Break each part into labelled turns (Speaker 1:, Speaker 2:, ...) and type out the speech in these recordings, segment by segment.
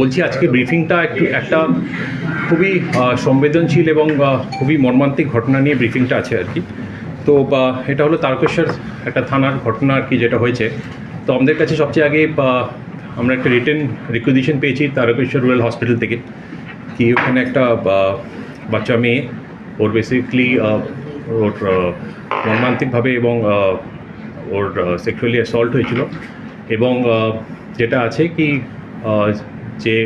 Speaker 1: বলছি আজকে ব্রিফিংটা একটু একটা খুবই সংবেদনশীল এবং খুবই মর্মান্তিক ঘটনা নিয়ে ব্রিফিংটা আছে আর কি। তো এটা হলো তারকেশ্বর একটা থানার ঘটনা আর কি যেটা হয়েছে। তো আমাদের কাছে সবচেয়ে আগে আমরা একটা রিটেন রিকুইজিশন পেয়েছি তারকেশ্বর রুরাল হসপিটাল থেকে কি ওখানে একটা বাচ্চা মেয়ে, ওর বেসিকলি ওর মর্মান্তিকভাবে এবং ওর সেক্সুয়ালি অ্যাসল্ট হয়েছিল এবং যেটা আছে কি যে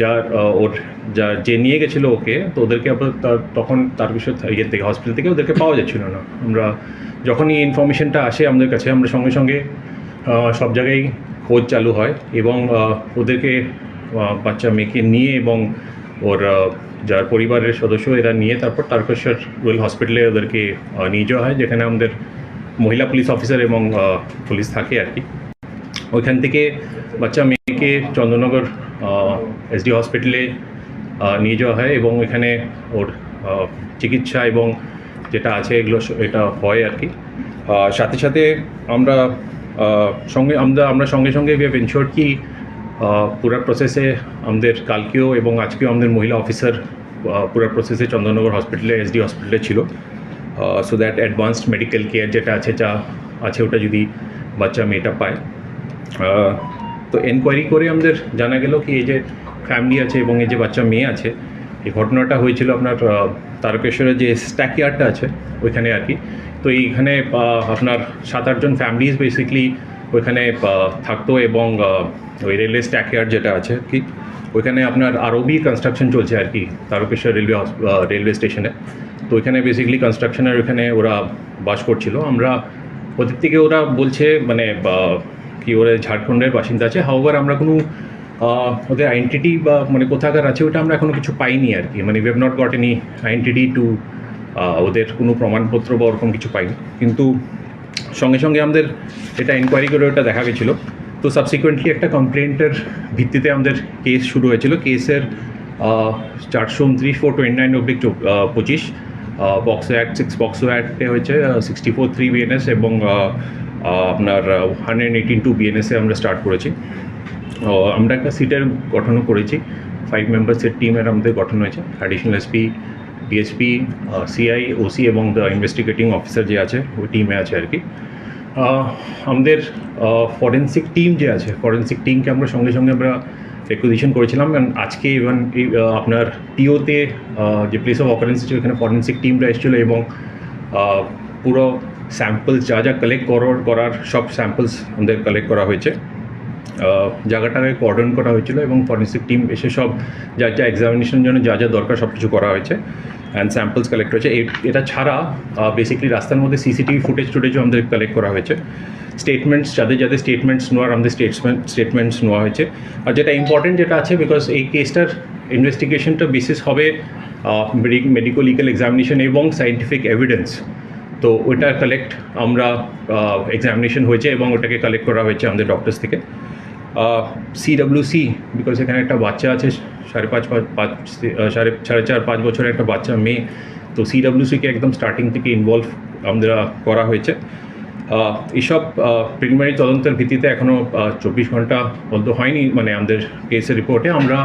Speaker 1: যার ওর যা, যে নিয়ে গেছিল ওকে, তো ওদেরকে আবার তখন তার বিষয় ইয়ে থেকে হসপিটাল থেকে ওদেরকে পাওয়া যাচ্ছিল না। আমরা যখনই ইনফরমেশনটা আসে আমাদের কাছে, আমরা সঙ্গে সঙ্গে সব জায়গায় খোঁজ চালু হয় এবং ওদেরকে বাচ্চা মেয়েকে নিয়ে এবং ওর যার পরিবারের সদস্য এরা নিয়ে তারপর তারকেশ্বর রুয়েল হসপিটালে ওদেরকে নিয়ে যাওয়া হয়, যেখানে আমাদের মহিলা পুলিশ অফিসার এবং পুলিশ থাকে আর কি। ওইখান থেকে বাচ্চা মেয়েকে চন্দ্রনগর এসডি হসপিটালে নিয়ে যাওয়া হয় এবং এখানে ওর চিকিৎসা এবং যেটা আছে এগুলো এটা হয় আর কি। সাথে সাথে আমরা সঙ্গে, আমরা আমরা সঙ্গে সঙ্গে উই এনশোর কি পুরো প্রসেসে আমাদের কালকেও এবং আজকেও আমাদের মহিলা অফিসার পুরো প্রসেসে চন্দননগর হসপিটালে এসডি হসপিটালে ছিল। So that advanced medical care যেটা আছে, যা আছে, ওটা যদি বাচ্চা মেয়েটা পায় তো এনকোয়ারি করে আমাদের জানা গেল কি এই যে ফ্যামিলি আছে এবং এই যে বাচ্চা মেয়ে আছে, এই ঘটনাটা হয়েছিল আপনার তারকেশ্বরের যে স্ট্যাকইয়ার্ডটা আছে, ওইখানে আর কি। তো এইখানে আপনার সাত আটজন ফ্যামিলিজ বেসিকলি ওইখানে থাকতো এবং ওই রেলওয়ে স্ট্যাকইয়ার্ড যেটা আছে কি, ওইখানে আপনার আরওবি কনস্ট্রাকশন চলছে আর কি, তারকেশ্বর রেলওয়ে রেলওয়ে স্টেশনে তো ওইখানে বেসিক্যালি কনস্ট্রাকশনের ওইখানে ওরা বাস করছিল। আমরা ওদের থেকে ওরা বলছে মানে কি ওরা ঝাড়খণ্ডের বাসিন্দা আছে। হাওয়ার আমরা কোনো ওদের আইডেন্টিটি বা মানে কোথাকার আছে, ওটা আমরা এখনও কিছু পাইনি আর কি। মানে have not got any identity to ওদের কোনো প্রমাণপত্র বা ওরকম কিছু পাইনি। কিন্তু সঙ্গে সঙ্গে আমাদের এটা এনকোয়ারি করে ওটা দেখা গেছিল। তো সাবসিকুয়েন্টলি একটা কমপ্লেন্টের ভিত্তিতে আমাদের কেস শুরু হয়েছিল। কেসের চারশো উনত্রিশ ফোর টোয়েন্টি নাইন অব্লিক পঁচিশ। বক্সো অ্যাক্ট সিক্স বক্সো অ্যাক্টে হয়েছে সিক্সটি ফোর থ্রি বিএনএস এবং আপনার হান্ড্রেড এইটিন টু বিএনএসে আমরা স্টার্ট করেছি। আমরা একটা সিটের গঠনও করেছি। ফাইভ মেম্বার্সের টিমের আমাদের গঠন হয়েছে। Additional SP DSP CI OC এবং দ্য ইনভেস্টিগেটিং অফিসার যে আছে, ওই টিমে আছে আর কি। আমাদের ফরেন্সিক টিম যে আছে ফরেন্সিক টিমকে আমরা সঙ্গে সঙ্গে আমরা রেকুইজিশন করেছিলাম। আজকে ইভেন আপনার পিওতে যে প্লেস অফ অকারেন্স ছিল, এখানে ফরেন্সিক টিমরা এসেছিল এবং পুরো স্যাম্পলস যা যা কালেক্ট করার করার সব স্যাম্পলস আমাদের কালেক্ট করা হয়েছে। জায়গাটাকে কর্ডন করা হয়েছিল এবং ফরেন্সিক টিম এসে সব যা যা এক্সামিনেশনের জন্য যা যা দরকার সব কিছু করা হয়েছে অ্যান্ড স্যাম্পলস কালেক্ট হয়েছে। এটা ছাড়া বেসিক্যালি রাস্তার মধ্যে সিসিটিভি ফুটেজ টুটেজও আমাদের কালেক্ট করা হয়েছে। স্টেটমেন্টস যাদের যাদের স্টেটমেন্টস নেওয়ার আমাদের স্টেটমেন্ট স্টেটমেন্টস নেওয়া হয়েছে। আর যেটা ইম্পর্টেন্ট যেটা আছে বিকজ এই কেসটার ইনভেস্টিগেশনটা বেসিস হবে মেডিকো লিগাল এক্সামিনেশন এবং সাইন্টিফিক এভিডেন্স তো ওইটা কালেক্ট আমরা এক্সামিনেশন হয়েছে এবং ওটাকে কালেক্ট করা হয়েছে আমাদের ডক্টরস থেকে। সিডব্লিউসি বিকজ এখানে একটা বাচ্চা আছে সাড়ে পাঁচ পাঁচ পাঁচ সাড়ে সাড়ে চার পাঁচ বছরের একটা বাচ্চা মেয়ে। তো সিডব্লিউসিকে একদম স্টার্টিং থেকে ইনভলভ আমাদের করা হয়েছে। আহ, এইসব প্রিলিমিনারি তদন্তের ভিত্তিতে এখনও চব্বিশ ঘণ্টা বন্ধ হয়নি মানে আমাদের কেসের রিপোর্টে আমরা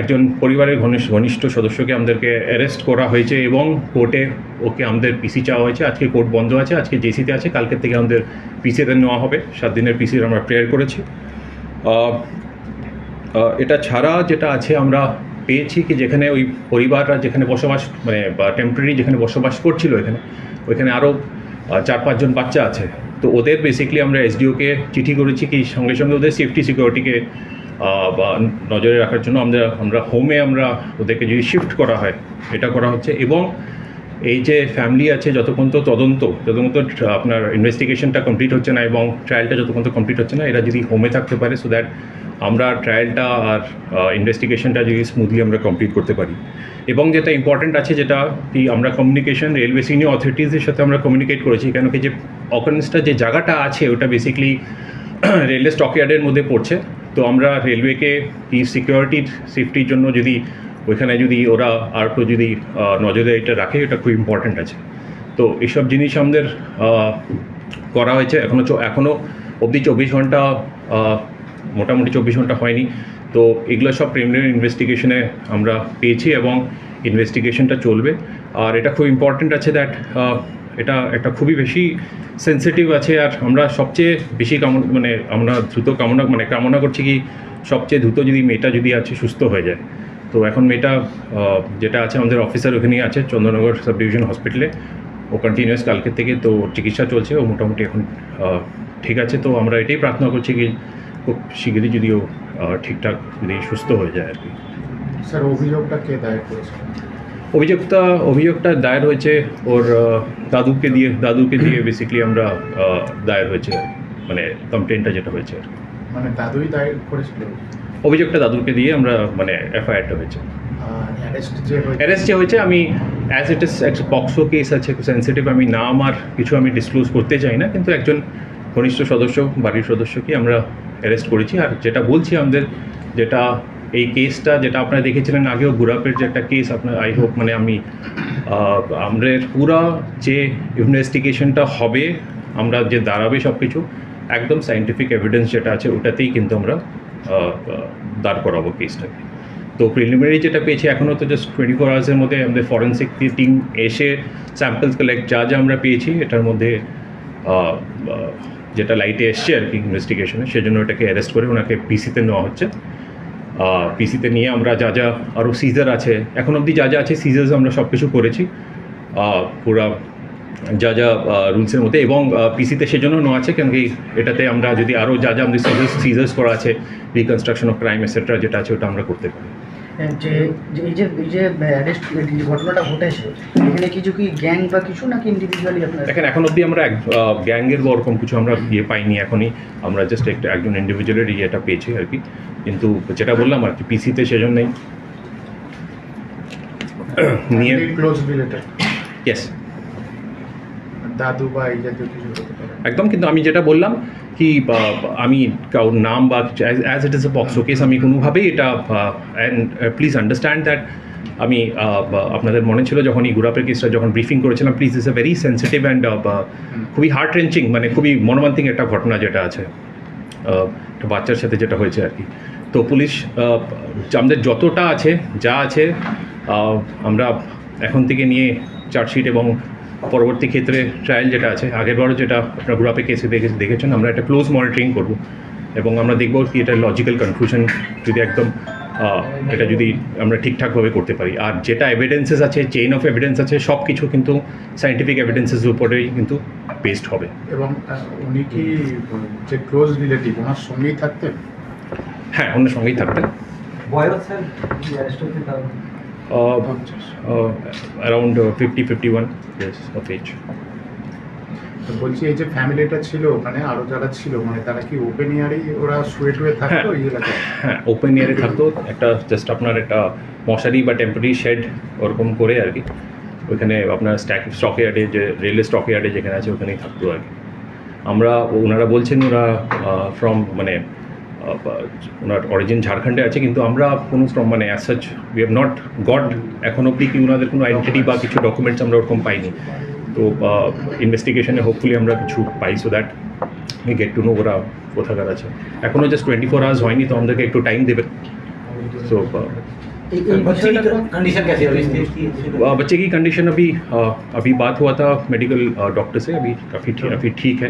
Speaker 1: একজন পরিবারের ঘনিষ্ঠ ঘনিষ্ঠ সদস্যকে আমাদেরকে অ্যারেস্ট করা হয়েছে এবং কোর্টে ওকে আমাদের পিসি চাওয়া হয়েছে। আজকে কোর্ট বন্ধ আছে, আজকে জেসিতে আছে, কালকের থেকে আমাদের পিসিতে নেওয়া হবে। সাত দিনের পিসির আমরা প্রেয়ার করেছি। এটা ছাড়া যেটা আছে আমরা পেয়েছি কি যেখানে ওই পরিবাররা যেখানে বসবাস মানে টেম্পোরারি যেখানে বসবাস করছিল এখানে, ওইখানে আরও চার পাঁচজন বাচ্চা আছে। তো ওদের বেসিকলি আমরা এসডিওকে চিঠি করেছি কি সঙ্গে সঙ্গে ওদের সেফটি সিকিউরিটিকে বা নজরে রাখার জন্য আমরা আমরা হোমে আমরা ওদেরকে যদি শিফট করা হয়, এটা করা হচ্ছে। এবং এই যে ফ্যামিলি আছে, যতক্ষণ তো তদন্ত, যতক্ষণ তো আপনার ইনভেস্টিগেশনটা কমপ্লিট হচ্ছে না এবং ট্রায়ালটা যতক্ষণ তো কমপ্লিট হচ্ছে না, এরা যদি হোমে থাকতে পারে সো দ্যাট আমরা ট্রায়ালটা আর ইনভেস্টিগেশনটা যদি স্মুথলি আমরা কমপ্লিট করতে পারি। এবং যেটা ইম্পর্ট্যান্ট আছে, যেটা কি আমরা কমিউনিকেশন রেলওয়ে সিনিয়র অথরিটিসের সাথে আমরা কমিউনিকেট করেছি, কেন কি যে অকারেন্সটা যে জায়গাটা আছে, ওটা বেসিক্যালি রেলওয়ে স্টকইয়ার্ডের মধ্যে পড়ছে। তো আমরা রেলওয়েকে এই সিকিউরিটির সেফটির জন্য যদি ওইখানে যদি ওরা আর একটু যদি নজরে এটা রাখে, এটা খুব ইম্পর্ট্যান্ট আছে। তো এইসব জিনিস আমাদের করা হয়েছে। এখনও এখনও অবধি চব্বিশ ঘণ্টা মোটামুটি চব্বিশ ঘণ্টা হয়নি। তো এগুলো সব প্রিলিমিনারি ইনভেস্টিগেশনে আমরা পেয়েছি এবং ইনভেস্টিগেশনটা চলবে। আর এটা খুব ইম্পর্ট্যান্ট আছে দ্যাট এটা একটা খুবই বেশি সেন্সিটিভ আছে আর আমরা সবচেয়ে বেশি কামনা মানে আমরা দ্রুত কামনা মানে কামনা করছি কি সবচেয়ে দ্রুত যদি মেয়েটা যদি আছে সুস্থ হয়ে যায়। তো এখন মেয়েটা যেটা আছে আমাদের অফিসার ওখানেই আছে, চন্দ্রনগর সাব ডিভিশন হসপিটালে ও কন্টিনিউয়াস কালকে থেকে তো চিকিৎসা চলছে, ও মোটামুটি এখন ঠিক আছে। তো আমরা এটাই প্রার্থনা করছি কি খুব শীঘ্রই যদি ও ঠিকঠাক, যদি সুস্থ হয়ে যায় আর কি।
Speaker 2: স্যার, অভিযোগটা কে দায়ের করেছে?
Speaker 1: অভিযোগটা অভিযোগটা দায়ের হয়েছে ওর দাদুকে দিয়ে দাদুকে দিয়ে বেসিক্যালি আমরা দায়ের হয়েছে মানে কমপ্লেনটা যেটা হয়েছে।
Speaker 2: মানে দাদুই দায়ের করেছিল?
Speaker 1: অভিযোগটা দাদুকে দিয়ে আমরা মানে এফআইআরটা হয়েছে।
Speaker 2: অ্যারেস্ট যে হয়েছে?
Speaker 1: অ্যারেস্ট যে হয়েছে আমি অ্যাজ ইট ইস একটা পক্সো কেস আছে সেন্সিটিভ আমি নাম আর কিছু আমি ডিসক্লোজ করতে চাই না কিন্তু একজন ঘনিষ্ঠ সদস্য বাড়ির সদস্যকে আমরা অ্যারেস্ট করেছি। আর যেটা বলছি আমাদের যেটা এই কেসটা যেটা আপনারা দেখেছিলেন আগেও গুরাপের যে একটা কেস আপনার আই হোপ মানে আমি আমাদের পুরা যে ইনভেস্টিগেশনটা হবে, আমরা যে দাঁড়াবে সব কিছু একদম সাইন্টিফিক এভিডেন্স যেটা আছে, ওটাতেই কিন্তু আমরা দাঁড় করাবো কেসটাকে তো প্রিলিমিনারি যেটা পেয়েছি এখনও তো জাস্ট টোয়েন্টি ফোর আওয়ার্সের মধ্যে আমাদের ফরেন্সিক টিম এসে স্যাম্পলস কালেক্ট যা যা আমরা পেয়েছি, এটার মধ্যে যেটা লাইটে এসছে আর কি ইনভেস্টিগেশনে সেজন্য এটাকে অ্যারেস্ট করে ওনাকে পিসিতে নেওয়া হচ্ছে। পিসিতে নিয়ে আমরা যা যা আরও সিজার আছে, এখন অবধি যা যা আছে সিজার্স আমরা সব কিছু করেছি পুরো যা যা রুলসের মধ্যে এবং পিসিতে সেজন্য নো আছে কেন কি এটাতে আমরা যদি আরও যা যা আমাদের সিজার্স সিজার্স করা আছে রিকনস্ট্রাকশন অফ ক্রাইম এসেট্রা যেটা আছে, ওটা আমরা করতে পারি।
Speaker 3: যে যে এই যে এই যে অ্যারেস্ট ঘটনাটা ঘটেছে এখানে কিছু কি গ্যাং বা কিছু নাকি ইন্ডিভিজুয়ালি আপনার?
Speaker 1: দেখেন এখন অবধি আমরা এক গ্যাংয়ের বা ওরকম কিছু আমরা ইয়ে পাইনি এখনই। আমরা জাস্ট একটা একজন ইন্ডিভিজুয়ালের ইয়েটা পেয়েছি আর কি। কিন্তু যেটা বললাম আর কি পিসিতে সেজন্যই। নিয়ে
Speaker 2: ক্লোজ রিলেটেড
Speaker 1: ইয়েস
Speaker 2: দাদু বা এই জাতীয় কিছু
Speaker 1: একদম কিন্তু আমি যেটা বললাম কি আমি কারোর নাম বা as it is a POCSO case আমি কোনোভাবেই এটা অ্যান্ড প্লিজ আন্ডারস্ট্যান্ড দ্যাট আমি আপনাদের মনে ছিল যখন এই গুরাপের কেসটা যখন ব্রিফিং করেছিলাম please is a very sensitive and খুবই হার্ট রেঞ্চিং মানে খুবই মর্মান্তিক একটা ঘটনা যেটা আছে একটা বাচ্চার সাথে যেটা হয়েছে আর কি। তো পুলিশ আমাদের যতটা আছে, যা আছে আমরা এখন থেকে নিয়ে চার্জশিট এবং পরবর্তী ক্ষেত্রে ট্রায়াল যেটা আছে আগেরবারও যেটা আপনার গ্রুপে কেসে দেখে দেখেছেন আমরা একটা ক্লোজ মনিটরিং করব এবং আমরা দেখব কি এটা লজিক্যাল কনক্লুশন যদি একদম এটা যদি আমরা ঠিকঠাকভাবে করতে পারি। আর যেটা এভিডেন্সেস আছে চেইন অফ এভিডেন্স আছে সব কিছু কিন্তু সাইন্টিফিক এভিডেন্সের উপরেই কিন্তু বেসড হবে।
Speaker 2: এবং উনি কি যে ক্লোজ রিলেটিভ ওনার সঙ্গেই থাকতেন?
Speaker 1: হ্যাঁ অন্য সঙ্গেই থাকতেন।
Speaker 4: বয়স
Speaker 2: sir
Speaker 1: around fifty fifty one years of age
Speaker 2: তো বলছি এই যে ফ্যামিলিটা ছিল ওখানে আরও যারা ছিল মানে তারা কি ওপেন ইয়ারেই ওরা শুয়ে টুয়ে থাকতো?
Speaker 1: হ্যাঁ। হ্যাঁ ওপেন এয়ারে থাকতো একটা জাস্ট আপনার একটা মশারি বা টেম্পোরারি শেড ওরকম করে আর কি। ওইখানে আপনার স্ট্যাক স্টক ইয়ার্ডে যে রেলের স্টক ইয়ার্ডে যেখানে আছে ওখানেই থাকতো আর কি। আমরা ওনারা বলছেন ওরা ফ্রম মানে ওনার অরিজিন ঝাড়খণ্ডে আছে কিন্তু আমরা কোনো from মানে as such we have not got এখন অবধি কি ওনাদের কোনো আইডেন্টিটি বা কিছু ডকুমেন্টস আমরা ওরকম পাইনি তো ইনভেস্টিগেশনে হোপফুলি আমরা কিছু পাই so that we get to know ওরা কোথাকার আছে এখনও জাস্ট টোয়েন্টি ফোর আওয়ার্স হয়নি তো আমাদেরকে একটু টাইম দেবে সো
Speaker 3: এই এই
Speaker 4: बच्चे की
Speaker 3: বিষয়টা
Speaker 4: कंडीशन कैसी है अभी स्टेज की
Speaker 1: बच्चे की कंडीशन अभी अ, अभी बात हुआ था मेडिकल डॉक्टर से अभी काफ़ी ठीक अभी ठीक है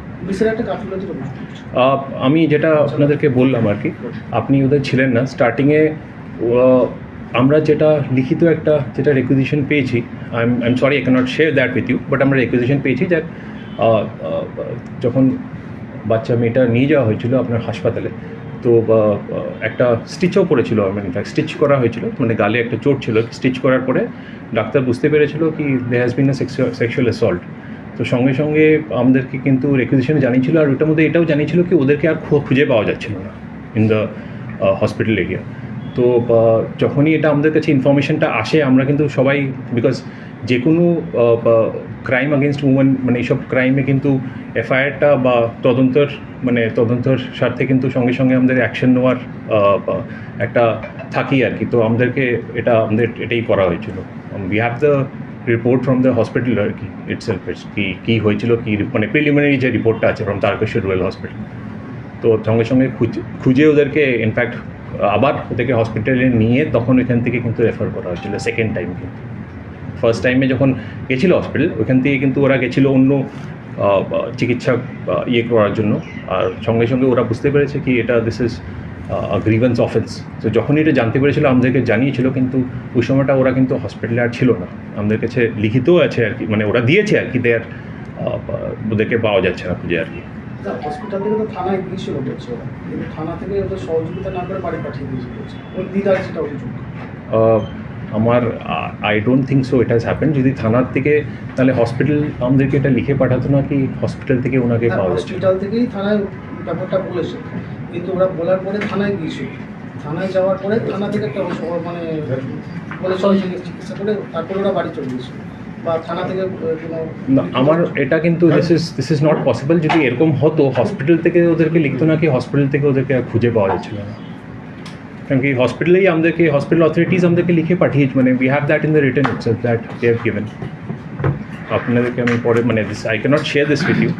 Speaker 1: আমি যেটা আপনাদেরকে বললাম আর কি, আপনি ওদের ছিলেন না। স্টার্টিংয়ে আমরা যেটা লিখিত একটা যেটা রেকুইজিশন পেয়েছি I I am sorry I cannot share that with you but আমরা রেকুইজিশন পেয়েছি দ্যাট যখন বাচ্চা মেয়েটা নিয়ে যাওয়া হয়েছিল আপনার হাসপাতালে, তো একটা স্টিচও পড়েছিল মানে স্টিচ করা হয়েছিল মানে গালে একটা চোট ছিল স্টিচ করার পরে ডাক্তার বুঝতে পেরেছিল কি they has been a sexual assault তো সঙ্গে সঙ্গে আমাদেরকে কিন্তু রেকুইজিশনে জানিয়েছিল আর ওটার মধ্যে এটাও জানিয়েছিল কি ওদেরকে আর খুঁজে পাওয়া যাচ্ছিল না ইন দ্য হসপিটাল এরিয়া তো যখনই এটা আমাদের কাছে ইনফরমেশনটা আসে, আমরা কিন্তু সবাই বিকজ যে কোনো ক্রাইম আগেনস্ট উমেন মানে এইসব ক্রাইমে কিন্তু এফআইআরটা বা তদন্তর মানে তদন্তর স্বার্থে কিন্তু সঙ্গে সঙ্গে আমাদের অ্যাকশন নেওয়ার একটা থাকি আর কি। তো আমাদেরকে এটা, আমাদের এটাই করা হয়েছিল। We have the report from the hospital আর কি ইটসেলফ কি, কী হয়েছিল, কী মানে প্রিলিমিনারি যে রিপোর্টটা আছে ফ্রম তারকেশ্বর রুয়েল হসপিটাল তো সঙ্গে সঙ্গে খুঁজে খুঁজে ওদেরকে ইনফ্যাক্ট আবার ওদেরকে হসপিটালে নিয়ে তখন ওইখান থেকে কিন্তু রেফার করা হয়েছিল সেকেন্ড টাইম কিন্তু। ফার্স্ট টাইমে যখন গেছিল হসপিটাল ওইখান থেকে কিন্তু ওরা গেছিল অন্য চিকিৎসা ইয়ে করার জন্য। আর সঙ্গে সঙ্গে ওরা বুঝতে পেরেছে কি এটা দিস ইজ গ্রিভেন্স অফেন্স তো যখন এটা জানতে পেরেছিল আমাদেরকে জানিয়েছিল কিন্তু ওই সময়টা ওরা কিন্তু হসপিটালে আর ছিল না। আমাদের কাছে লিখিতও আছে আর কি মানে ওরা দিয়েছে আর কি দেয়ার ওদেরকে পাওয়া যাচ্ছে না খুঁজে আর কি।
Speaker 5: হসপিটাল থেকে তো থানায় গিয়েছিল বলছে ওরা। থানা থেকে ওদের সহযোগিতা না করে বাড়ি পাঠিয়ে দিয়েছে ওর দিদার সেটা অভিযোগ।
Speaker 1: আমার I don't think so it has happen যদি থানার থেকে তাহলে হসপিটাল আমাদেরকে এটা লিখে পাঠাতো না কি হসপিটাল থেকে ওনাকে পাওয়া যাচ্ছে?
Speaker 5: হসপিটাল থেকেই থানায় ব্যাপারটা বলেছে। কিন্তু ওরা বলার পরে থানায় গিয়েছিল থানায় যাওয়ার পরে থানা থেকে একটা মানে বলে চল চিকিৎসা করে তারপরে ওরা বাড়ি চলে
Speaker 1: না, আমার এটা কিন্তু this is this is not possible যদি এরকম হতো হসপিটাল থেকে ওদেরকে লিখতো না কি হসপিটাল থেকে ওদেরকে খুঁজে পাওয়া যাচ্ছিল না। কারণ কি হসপিটালেই আমাদেরকে হসপিটাল অথরিটিস আমাদেরকে লিখে পাঠিয়েছে মানে we have that in the return itself that they have given আপনাদেরকে আমি পরে মানে
Speaker 3: this
Speaker 2: I cannot share
Speaker 3: this with
Speaker 2: you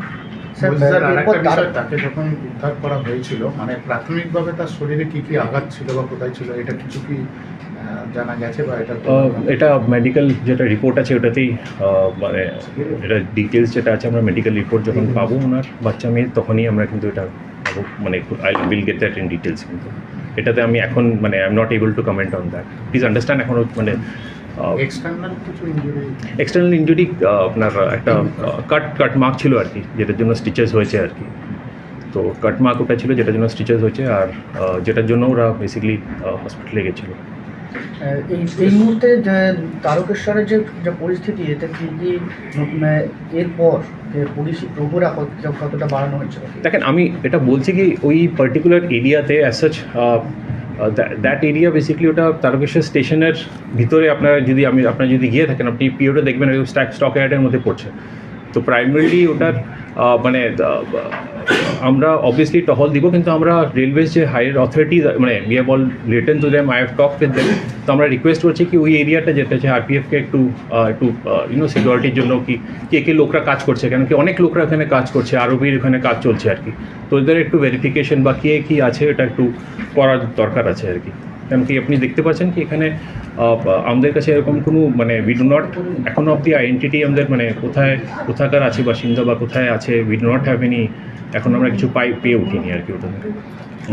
Speaker 2: তাকে যখন উদ্ধার করা হয়েছিল মানে প্রাথমিকভাবে তার শরীরে কি কি আঘাত ছিল বা কোথায় ছিল এটা কিছু কি জানা গেছে বা এটা
Speaker 1: এটা মেডিকেল যেটা রিপোর্ট আছে ওটাতেই মানে এটা ডিটেলস যেটা আছে আমরা মেডিকেল রিপোর্ট যখন পাবো ওনার বাচ্চা মেয়ে তখনই আমরা কিন্তু এটা মানে I will get that in details কিন্তু। এটাতে আমি এখন মানে I am not able to comment on that please understand এখনও মানে
Speaker 2: এক্সটার্নাল কিছু ইঞ্জুরি
Speaker 1: আপনার একটা কাট কাট মার্ক ছিল আর কি যেটার জন্য স্টিচেস হয়েছে আর কি। তো কাট মার্ক ওটা ছিল যেটার জন্য স্টিচেস হয়েছে আর যেটার জন্য ওরা বেসিক্যালি হসপিটালে গেছিল।
Speaker 3: এই মুহূর্তে তারকেশ্বরের যে যে পরিস্থিতি এতে কি কি এরপর পুলিশ প্রহরা কতটা বাড়ানো হয়েছে
Speaker 1: দেখেন আমি এটা বলছি কি ওই পার্টিকুলার এরিয়াতে as such that area basically ওটা তারকেশ্বর স্টেশনের ভিতরে আপনারা যদি, আমি, আপনারা যদি গিয়ে থাকেন, আপনি পিওটা দেখবেন স্টক স্টক ইয়ার্ডের মধ্যে পড়ছে। তো প্রাইমারিলি ওটার মানে আমরা অবভিয়াসলি টহল দিব, কিন্তু আমরা রেলওয়েজ যে হায়ার অথরিটি মানে we have all return to them I have talk with them তো আমরা রিকোয়েস্ট করছি কি ওই এরিয়াটা যেটা আছে আরপিএফকে একটু একটু ইউনো সিকিউরিটির জন্য কি, কে কে লোকরা কাজ করছে কেন কি অনেক লোকরা এখানে কাজ করছে, আরবির এখানে কাজ চলছে আর কি। তো ওদের একটু ভেরিফিকেশন বা কে কী আছে, এটা একটু করার দরকার আছে আর কি। কারণ কি আপনি দেখতে পাচ্ছেন কি এখানে আমাদের কাছে এরকম কোনো মানে উই ডু নট এখনও অব্দি আইডেন্টিটি আমাদের মানে কোথায়, কোথাকার আছে বাসিন্দা বা কোথায় আছে we do not have any এখন আমরা কিছু পাই পেয়ে উঠিনি আর কি ওটা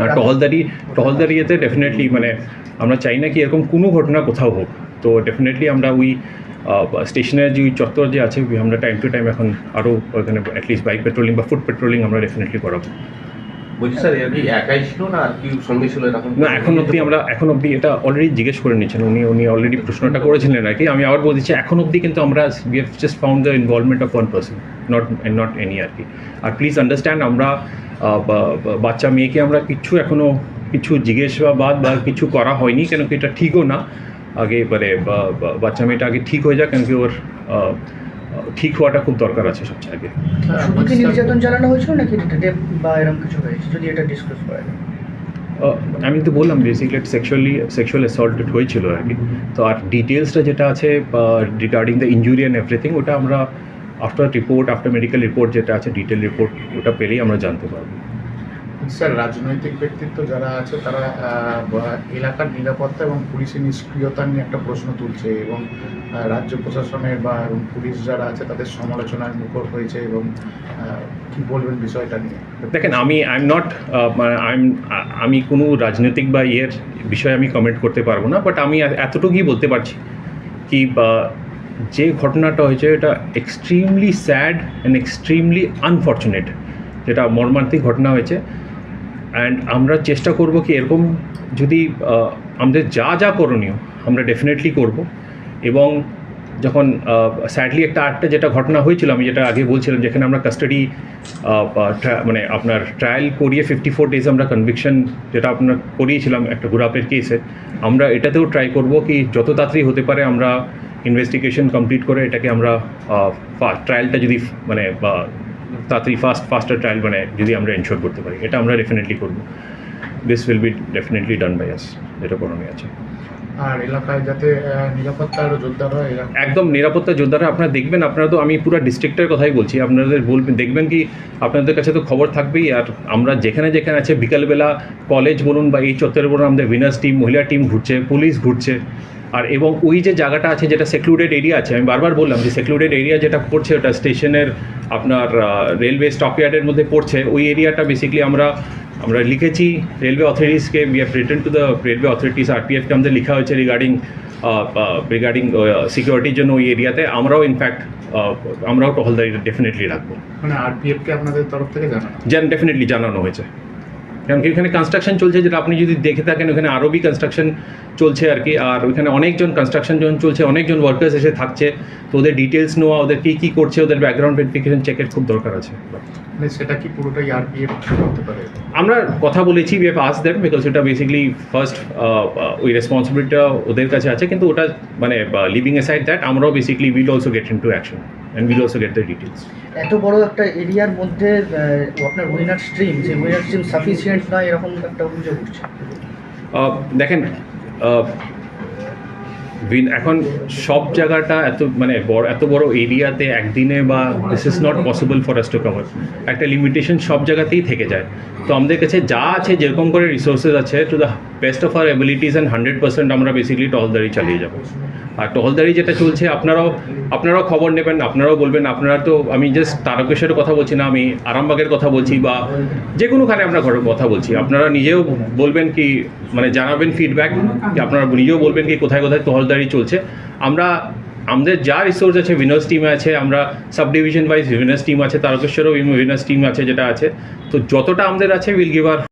Speaker 1: আর টহলদারি টহলদারি এতে ডেফিনেটলি মানে আমরা চাই না কি এরকম কোনো ঘটনা কোথাও হোক। তো ডেফিনেটলি আমরা ওই স্টেশনের যে ওই চত্বর যে আছে, আমরা টাইম টু টাইম এখন আরও ওখানে অ্যাটলিস্ট বাইক পেট্রোলিং বা ফুড পেট্রোলিং আমরা ডেফিনেটলি করাবো।
Speaker 6: স্যার কি একাই ছিল না আর
Speaker 1: না, এখন অবধি আমরা, এখন অবধি এটা অলরেডি জিজ্ঞেস করে নিচ্ছেন উনি উনি অলরেডি প্রশ্নটা করেছিলেন আমি আবার বলছি এখন অবধি কিন্তু আমরা just found the involvement of not not any আর কি। আর প্লিজ আন্ডারস্ট্যান্ড আমরা বাচ্চা মেয়েকে আমরা কিছু এখনও কিছু জিজ্ঞাসাবাদ বা কিছু করা হয়নি, কেন কি এটা ঠিকও না। আগে মানে বাচ্চা মেয়েটা আগে ঠিক হয়ে যাক, কেন কি ওর ঠিক হওয়াটা খুব দরকার আছে সবচেয়ে আগে।
Speaker 3: শুধু কি নির্যাতন চালানো হয়েছিল নাকি রেপ বা এরকম কিছু হয়েছে? যদি এটা ডিসকাস করা যায়
Speaker 1: আমি তো বললাম বেসিক্যালি সেক্সুয়ালি সেক্সুয়াল অ্যাসল্টেড হয়েছিল আর কি। তো আর ডিটেলসটা যেটা আছে regarding the injury and everything ওটা আমরা after report after medical report যেটা আছে ডিটেল রিপোর্ট ওটা পেলেই আমরা জানতে পারব।
Speaker 2: স্যার, রাজনৈতিক ব্যক্তিত্ব যারা আছে, তারা এলাকার নিরাপত্তা এবং পুলিশের নিষ্ক্রিয়তা নিয়ে একটা প্রশ্ন তুলছে এবং রাজ্য প্রশাসনের বা এবং পুলিশ যারা আছে, তাদের সমালোচনার মুখর হয়েছে এবং কি বলবেন বিষয়টা নিয়ে?
Speaker 1: দেখেন, আমি আই এম নট আমি কোনো রাজনৈতিক বা ইয়ের বিষয়ে আমি কমেন্ট করতে পারব না বাট আমি এতটুকুই বলতে পারছি কি, বা যে ঘটনাটা হয়েছে, এটা extremely sad and extremely unfortunate যেটা মর্মান্তিক ঘটনা হয়েছে। অ্যান্ড আমরা চেষ্টা করব কি এরকম যদি আমাদের যা যা করণীয় আমরা ডেফিনেটলি করব। এবং যখন স্যাডলি একটা আরেকটা যেটা ঘটনা হয়েছিল, আমি যেটা আগে বলছিলাম, যেখানে আমরা কাস্টাডি মানে আপনার ট্রায়াল করিয়ে ফিফটি ফোর ডেজ আমরা কনভিকশন যেটা আপনার করিয়েছিলাম একটা গুরাপের কেসে আমরা এটাতেও ট্রাই করব কি যত তাড়াতাড়ি হতে পারে আমরা ইনভেস্টিগেশন কমপ্লিট করে এটাকে আমরা ট্রায়ালটা যদি মানে তাড়াতাড়ি ফাস্ট ফাস্টার ট্রায়াল মানে যদি আমরা এনশোর করতে পারি। এটা আমরা ডেফিনেটলি করব। This will be definitely done by us যেটা করণীয় আছে।
Speaker 2: আর এলাকায় যাতে আহ, নিরাপত্তা আরও জোরদার হয়
Speaker 1: একদম নিরাপত্তা যোদ্ধারা আপনারা দেখবেন আপনারা তো আমি পুরো ডিস্ট্রিক্টের কথাই বলছি। আপনাদের বলবেন দেখবেন কি আপনাদের কাছে তো খবর থাকবেই। আর আমরা যেখানে যেখানে আছে বিকালবেলা কলেজ বলুন বা এই চত্বরে বলুন আমাদের উইনার্স টিম মহিলা টিম ঘুরছে পুলিশ ঘুরছে। আর এবং ওই যে জায়গাটা আছে যেটা সেক্লুডেড এরিয়া আছে আমি বারবার বললাম যে সেক্লুডেড এরিয়া যেটা পড়ছে ওটা স্টেশনের আপনার রেলওয়ে স্টকইয়ার্ডের মধ্যে পড়ছে ওই এরিয়াটা বেসিক্যালি আমরা আমরা লিখেছি railway অথরিটিসকে we have return to the railway authorities আরপিএফকে আমাদের লেখা হয়েছে রিগার্ডিং রিগার্ডিং সিকিউরিটির জন্য ওই এরিয়াতে আমরাও ইনফ্যাক্ট আমরাও টহলদারি ডেফিনেটলি রাখব।
Speaker 2: মানে আরপিএফকে আপনাদের তরফ থেকে জানানো?
Speaker 1: ডেফিনেটলি জানানো হয়েছে। কারণ কি ওখানে কনস্ট্রাকশন চলছে যেটা আপনি যদি দেখে থাকেন ওখানে আরও বি কনস্ট্রাকশন চলছে আর কি আর ওখানে অনেকজন কনস্ট্রাকশন যখন চলছে অনেকজন ওয়ার্কার্স এসে থাকছে তো ওদের ডিটেলস নেওয়া ওদের কী কী করছে ওদের ব্যাকগ্রাউন্ড ভেরিফিকেশন চেকের খুব দরকার আছে।
Speaker 2: মানে সেটা কি পুরোটাই আরপিএফ করতে পারে?
Speaker 1: আমরা কথা বলেছি উই হ্যাভ আস দেম বিকজ এটা বেসিক্যালি ফার্স্ট ওই রেসপন্সিবিলিটিটা ওদের কাছে আছে কিন্তু ওটা মানে লিভিং এ সাইড দ্যাট আমরাও basically will also get into action and will also get the details
Speaker 3: এত বড় একটা এরিয়ার মধ্যে আপনার উইনার স্ট্রিম সেই উইনার স্ট্রিম সাফিসিয়েন্ট নয় এরকম একটা অভিযোগ উঠছে।
Speaker 1: দেখেন এখন সব জায়গাটা এত মানে বড় এত বড় এরিয়াতে একদিনে বা this is not possible for us to cover একটা লিমিটেশন সব জায়গাতেই থেকে যায়। তো আমাদের কাছে যা আছে যেরকম করে রিসোর্সেস আছে to the best of our abilities and hundred percent আমরা বেসিক্যালি টহলদারি চালিয়ে যাব। আর টহলদারি যেটা চলছে, আপনারাও আপনারাও খবর নেবেন, আপনারাও বলবেন, আপনারা তো, আমি জাস্ট তারকেশ্বরের কথা বলছি না, আমি আরামবাগের কথা বলছি বা যে কোনোখানে আমরা ঘরের কথা বলছি। আপনারা নিজেও বলবেন কি মানে জানাবেন ফিডব্যাক কি আপনারা নিজেও বলবেন কি কোথায় কোথায় টহলদারি চলছে। আমরা, আমাদের যা রিসোর্স আছে উইনার্স টিমে আছে, আমরা sub division wise winners team আছে, তারকেশ্বরেও উইনার্স টিম আছে, যেটা আছে। তো যতটা আমাদের আছে উইল গিভ আর